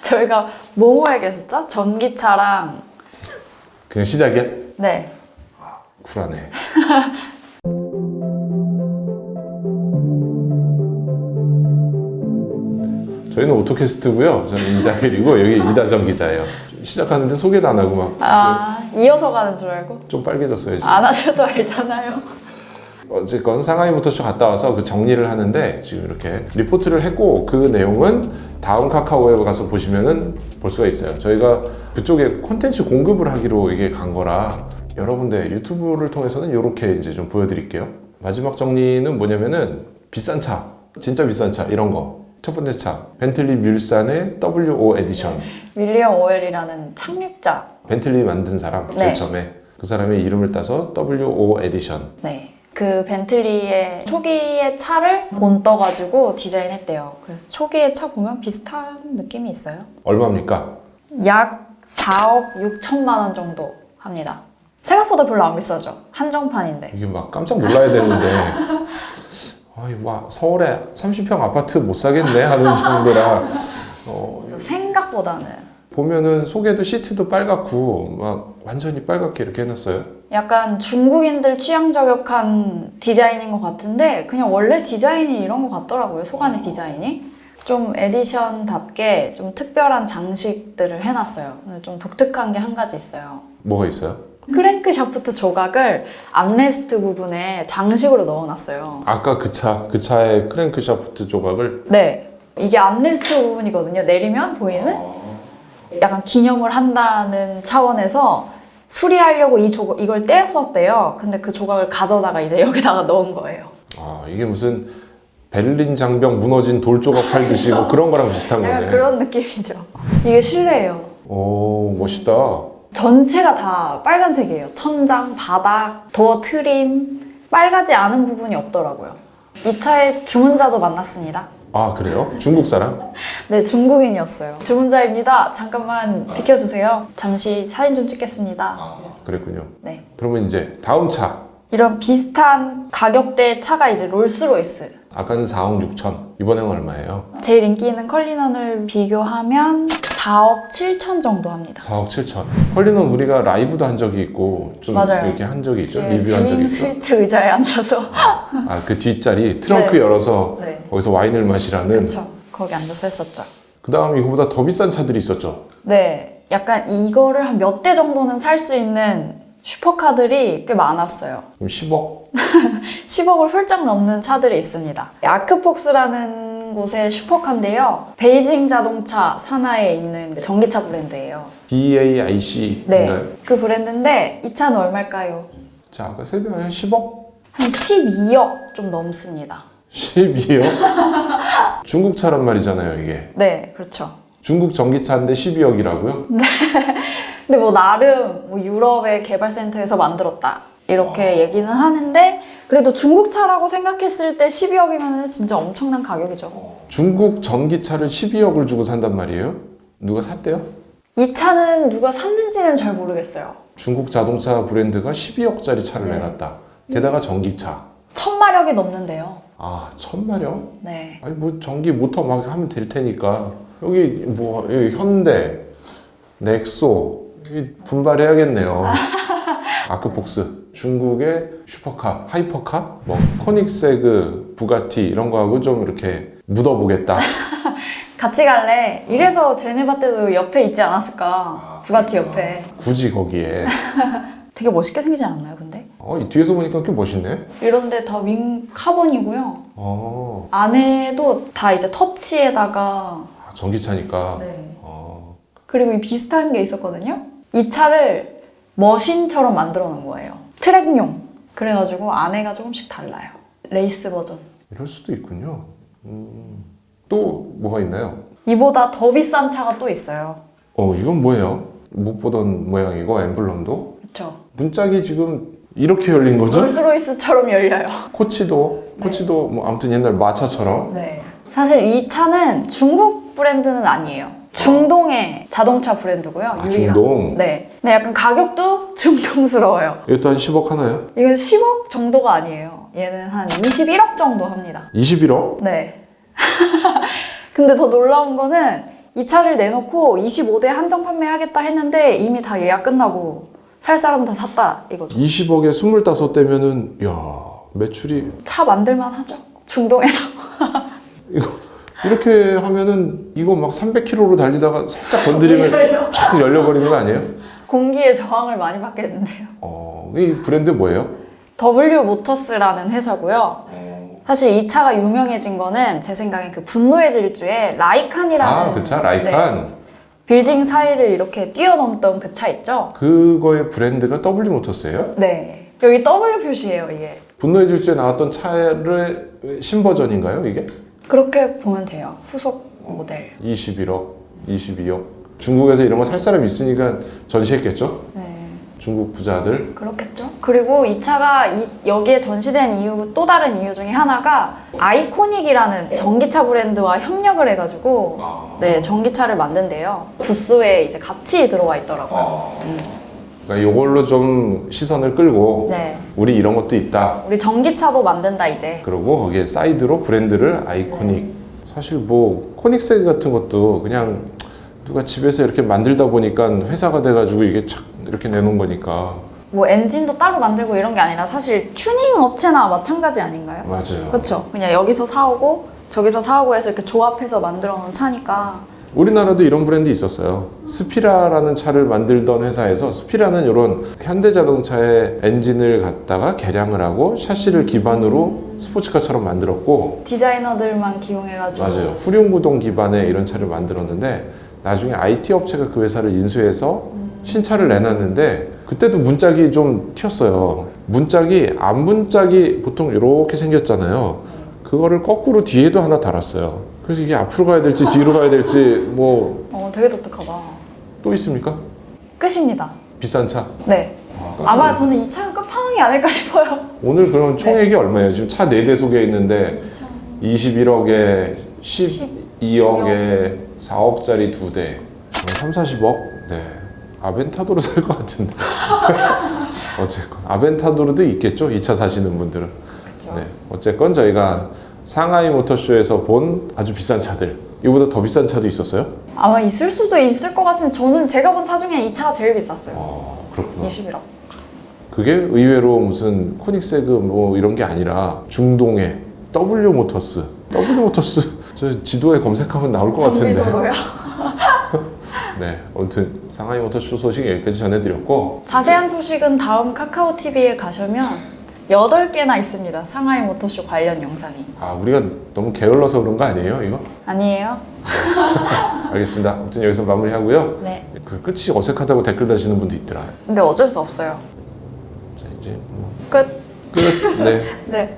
저희가 뭐뭐 얘기했었죠? 전기차랑 그냥 시작이야? 네. 쿨하네. 저희는 오토캐스트고요. 저는 이다일이고 여기 이다정 기자예요. 시작하는데 소개도 안 하고 막좀아 이어서 가는 줄 알고 빨개졌어요. 지금. 안 하셔도 알잖아요. 어쨌건 상하이 모터쇼 갔다 와서 그 정리를 하는데 지금 이렇게 리포트를 했고 그 내용은 다음 카카오에 가서 보시면은 볼 수가 있어요. 저희가 그쪽에 콘텐츠 공급을 하기로 이게 간 거라 여러 군데 유튜브를 통해서는 이렇게 이제 좀 보여드릴게요. 마지막 정리는 뭐냐면은 비싼 차, 진짜 비싼 차 이런 거. 첫 번째 차 벤틀리 뮬산의 WO 에디션. 윌리엄 오웰이라는 창립자. 벤틀리 만든 사람 제일 네. 처음에 그 사람의 이름을 따서 WO 에디션. 네. 그 벤틀리의 초기의 차를 본 떠가지고 디자인했대요. 그래서 초기의 차 보면 비슷한 느낌이 있어요. 얼마입니까? 약 4억 6천만 원 정도 합니다. 생각보다 별로 안 비싸죠. 한정판인데. 이게 막 깜짝 놀라야 되는데 아이 막 서울에 30평 아파트 못 사겠네 하는 정도라 어, 생각보다는 보면은 속에도 시트도 빨갛고 막 완전히 빨갛게 이렇게 해놨어요. 약간 중국인들 취향 저격한 디자인인 것 같은데 그냥 원래 디자인이 이런 것 같더라고요. 속안의 디자인이. 좀 에디션답게 좀 특별한 장식들을 해놨어요. 좀 독특한 게 한 가지 있어요. 뭐가 있어요? 크랭크 샤프트 조각을 암레스트 부분에 장식으로 넣어놨어요. 아까 그 차, 그 차의 크랭크 샤프트 조각을 네. 이게 암레스트 부분이거든요. 내리면 보이는? 약간 기념을 한다는 차원에서 수리하려고 이 조각, 이걸 떼었었대요. 근데 그 조각을 가져다가 이제 여기다가 넣은 거예요. 아 이게 무슨 베를린 장벽 무너진 돌 조각 팔듯이 뭐 그런 거랑 비슷한 약간 거네. 그런 느낌이죠. 이게 실내예요. 오 멋있다. 전체가 다 빨간색이에요. 천장, 바닥, 도어 트림. 빨가지 않은 부분이 없더라고요. 이 차의 주문자도 만났습니다. 아 그래요? 중국 사람? 네, 중국인이었어요. 주문자입니다. 잠깐만 비켜주세요. 잠시 사진 좀 찍겠습니다. 그랬군요. 네. 그러면 이제 다음 차. 이런 비슷한 가격대의 차가 이제 롤스로이스. 아까는 4억 6천. 이번엔 얼마예요? 제일 인기 있는 컬리넌을 비교하면 4억 7천 정도 합니다. 4억 7천. 컬리는 우리가 라이브도 한 적이 있고 좀 맞아요. 이렇게 한 적이 있죠. 네, 리뷰한 적이 뷰잉 있죠. 스위트 의자에 앉아서. 아 그 뒷자리 트렁크 네. 열어서 네. 거기서 와인을 마시라는. 그렇죠. 거기 앉아서 했었죠. 그 다음 이거보다 더 비싼 차들이 있었죠. 네. 약간 이거를 한 몇 대 정도는 살 수 있는 슈퍼카들이 꽤 많았어요. 그럼 10억. 10억을 훌쩍 넘는 차들이 있습니다. 아크폭스라는 곳의 슈퍼카인데요. 베이징 자동차 산하에 있는 전기차 브랜드예요. BAIC. 네. 그 브랜드인데 이 차는 얼마일까요? 자 아까 세배 한 10억? 한 12억 좀 넘습니다. 12억? 중국 차란 말이잖아요 이게. 네, 그렇죠. 중국 전기차인데 12억이라고요? 근데 뭐 나름 뭐 유럽의 개발센터에서 만들었다 이렇게 얘기는 하는데 그래도 중국 차라고 생각했을 때 12억이면 진짜 엄청난 가격이죠. 중국 전기차를 12억을 주고 산단 말이에요? 누가 샀대요? 이 차는 누가 샀는지는 잘 모르겠어요. 중국 자동차 브랜드가 12억짜리 차를 네. 내놨다. 게다가 전기차. 천마력이 넘는데요. 아 천마력? 네. 아니 뭐 전기 모터 막 하면 될 테니까 여기 뭐 여기 현대, 넥소 분발해야겠네요. 아크폭스 중국의 슈퍼카, 하이퍼카, 뭐 코닉세그, 부가티 이런 거하고 좀 이렇게 묻어보겠다. 같이 갈래. 이래서 제네바 때도 옆에 있지 않았을까. 부가티 옆에. 굳이 거기에 되게 멋있게 생기지 않았나요, 근데? 어, 이 뒤에서 보니까 꽤 멋있네. 이런데 다 윙 카본이고요. 어, 안에도 다 이제 터치에다가 아, 전기차니까. 네. 어, 그리고 이 비슷한 게 있었거든요. 이 차를 머신처럼 만들어 놓은 거예요. 트랙용. 그래가지고 안에가 조금씩 달라요. 레이스 버전. 이럴 수도 있군요. 음, 또 뭐가 있나요? 이보다 더 비싼 차가 또 있어요. 어, 이건 뭐예요? 못 보던 모양이고 엠블럼도 그쵸? 문짝이 지금 이렇게 열린 거죠? 롤스로이스처럼 열려요. 코치도 네. 코치도 뭐 아무튼 옛날 마차처럼 네. 사실 이 차는 중국 브랜드는 아니에요. 중동의 자동차 브랜드고요. 아, 유일한. 중동 네. 근데 약간 가격도 중동스러워요. 이것도 한 10억 하나요? 이건 10억 정도가 아니에요. 얘는 한 21억 정도 합니다. 21억? 네. 근데 더 놀라운 거는 이 차를 내놓고 25대 한정 판매하겠다 했는데 이미 다 예약 끝나고 살 사람 다 샀다 이거죠. 20억에 25대면은 야 매출이 차 만들만 하죠. 중동에서. 이거 이렇게 하면은 이거 막 300km로 달리다가 살짝 건드리면 쫙 열려버리는 거 아니에요? 공기의 저항을 많이 받겠는데요. 어, 이 브랜드 뭐예요? W 모터스라는 회사고요. 사실 이 차가 유명해진 거는 제 생각엔 그 분노의 질주의 라이칸이라는 아, 그차 라이칸. 빌딩 사이를 이렇게 뛰어넘던 그 차 있죠? 그거의 브랜드가 W 모터스예요? 네. 여기 W 표시예요, 이게. 분노의 질주에 나왔던 차의 신버전인가요, 이게? 그렇게 보면 돼요. 후속 모델. 21억, 22억. 중국에서 이런 거 살 사람 있으니까 전시했겠죠? 네. 중국 부자들. 그렇겠죠. 그리고 이 차가 이- 여기에 전시된 이유 또 다른 이유 중에 하나가 아이코닉이라는 전기차 브랜드와 협력을 해가지고 네 전기차를 만든대요. 부스에 이제 같이 들어와 있더라고요. 그러니까 이걸로 좀 시선을 끌고 네, 우리 이런 것도 있다. 우리 전기차도 만든다 이제. 그리고 거기에 사이드로 브랜드를 아이코닉. 사실 뭐 코닉스 같은 것도 그냥 누가 집에서 이렇게 만들다 보니까 회사가 돼가지고 이게 착 이렇게 내놓은 거니까 뭐 엔진도 따로 만들고 이런 게 아니라 사실 튜닝 업체나 마찬가지 아닌가요? 맞아요. 그렇죠. 그냥 여기서 사오고 저기서 사오고 해서 이렇게 조합해서 만들어 놓은 차니까 우리나라도 이런 브랜드 있었어요. 스피라라는 차를 만들던 회사에서 스피라는 이런 현대자동차의 엔진을 갖다가 개량을 하고 샤시를 기반으로 스포츠카처럼 만들었고 디자이너들만 기용해가지고 맞아요. 후륜구동 기반의 이런 차를 만들었는데 나중에 IT 업체가 그 회사를 인수해서 신차를 내놨는데 그때도 문짝이 좀 튀었어요. 문짝이 앞 문짝이 보통 이렇게 생겼잖아요. 그거를 거꾸로 뒤에도 하나 달았어요. 그래서 이게 앞으로 가야 될지 뒤로 가야 될지 뭐또어 되게 독특하다. 있습니까? 끝입니다. 비싼 차. 네. 아 마 저는 이 차가 끝판왕이 아닐까 싶어요. 오늘 그럼 총액이 얼마예요? 지금 차 4대 소개 있는데 21억에 12억에 4억짜리 2대 3, 40억? 네 아벤타도로 살것 같은데 어쨌건 아벤타도로도 있겠죠? 이차 사시는 분들은 그렇죠. 네 어쨌건 저희가 상하이 모터쇼에서 본 아주 비싼 차들 이보다 더 비싼 차도 있었어요? 아마 있을 수도 있을 것 같은데 저는 제가 본 차 중에 이 차가 제일 비쌌어요. 어 그렇구나 21억. 그게 의외로 무슨 코닉세그 뭐 이런 게 아니라 중동의 W 모터스 W 모터스 저 지도에 검색하면 나올 것 같은데 정비소고요. 네 아무튼 상하이 모터쇼 소식 여기까지 전해드렸고 자세한 소식은 다음 카카오 TV에 가시면 8개나 있습니다. 상하이 모터쇼 관련 영상이. 아 우리가 너무 게을러서 그런 거 아니에요 이거? 아니에요? 알겠습니다 아무튼 여기서 마무리하고요 네. 그 끝이 어색하다고 댓글 다시는 분도 있더라 근데 어쩔 수 없어요. 자 이제 뭐 끝. 끝. 네 네.